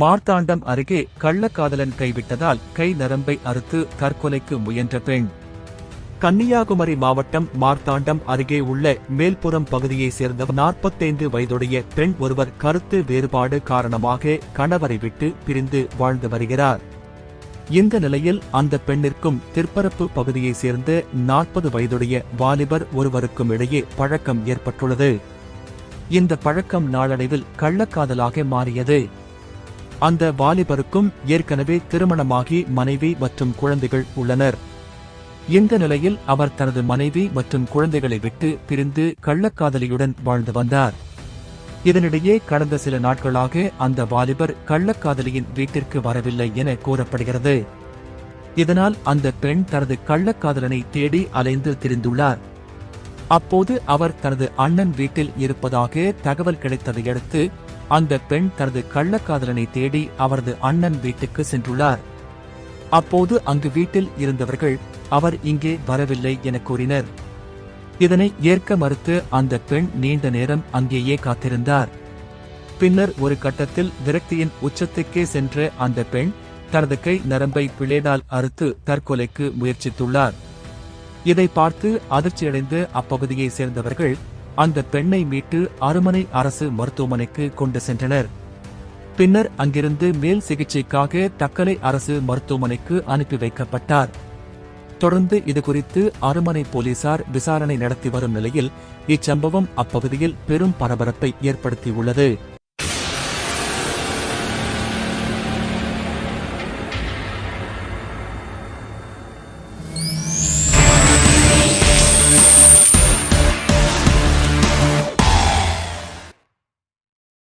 மார்த்தாண்டம் அருகே கள்ளக்காதலன் கைவிட்டதால் கை நரம்பை அறுத்து தற்கொலைக்கு முயன்ற பெண். கன்னியாகுமரி மாவட்டம் மார்த்தாண்டம் அருகே உள்ள மேல்புறம் பகுதியைச் சேர்ந்த நாற்பத்தைந்து வயதுடைய பெண் ஒருவர் கருத்து வேறுபாடு காரணமாக கணவரை விட்டு பிரிந்து வாழ்ந்து வருகிறார். இந்த நிலையில் அந்த பெண்ணிற்கும் திற்பரப்பு பகுதியைச் சேர்ந்த நாற்பது வயதுடைய வாலிபர் ஒருவருக்கும் இடையே பழக்கம் ஏற்பட்டுள்ளது. இந்த பழக்கம் நாளடைவில் கள்ளக்காதலாக மாறியது. அந்த வாலிபருக்கும் ஏற்கனவே திருமணமாகி மனைவி மற்றும் குழந்தைகள் உள்ளனர். இந்த நிலையில் அவர் தனது மனைவி மற்றும் குழந்தைகளை விட்டு பிரிந்து கள்ளக்காதலியுடன் வாழ்ந்து வந்தார். இதனிடையே கடந்த சில நாட்களாக அந்த வாலிபர் கள்ளக்காதலியின் வீட்டிற்கு வரவில்லை என கூறப்படுகிறது. இதனால் அந்த பெண் தனது கள்ளக்காதலனை தேடி அலைந்து திரிந்துள்ளார். அப்போது அவர் தனது அண்ணன் வீட்டில் இருப்பதாக தகவல் கிடைத்ததையடுத்து அந்த பெண் தனது கள்ளக்காதலனை தேடி அவரது அண்ணன் வீட்டுக்கு சென்றுள்ளார். அப்போது அங்கு வீட்டில் இருந்தவர்கள் அவர் இங்கே வரவில்லை என கூறினர். இதனை ஏற்க மறுத்து அந்த பெண் நீண்ட நேரம் அங்கேயே காத்திருந்தார். பின்னர் ஒரு கட்டத்தில் விரக்தியின் உச்சத்துக்கே சென்ற அந்த பெண் தனது கை நரம்பை பிளேடால் அறுத்து தற்கொலைக்கு முயற்சித்துள்ளார். இதை பார்த்து அதிர்ச்சியடைந்து அப்பகுதியை சேர்ந்தவர்கள் அந்த பெண்ணை மீட்டு அருமனை அரசு மருத்துவமனைக்கு கொண்டு சென்றனர். பின்னர் அங்கிருந்து மேல் சிகிச்சைக்காக தக்கலை அரசு மருத்துவமனைக்கு அனுப்பி வைக்கப்பட்டார். தொடர்ந்து இதுகுறித்து அருமனை போலீசார் விசாரணை நடத்தி வரும் நிலையில் இச்சம்பவம் அப்பகுதியில் பெரும் பரபரப்பை ஏற்படுத்தியுள்ளது.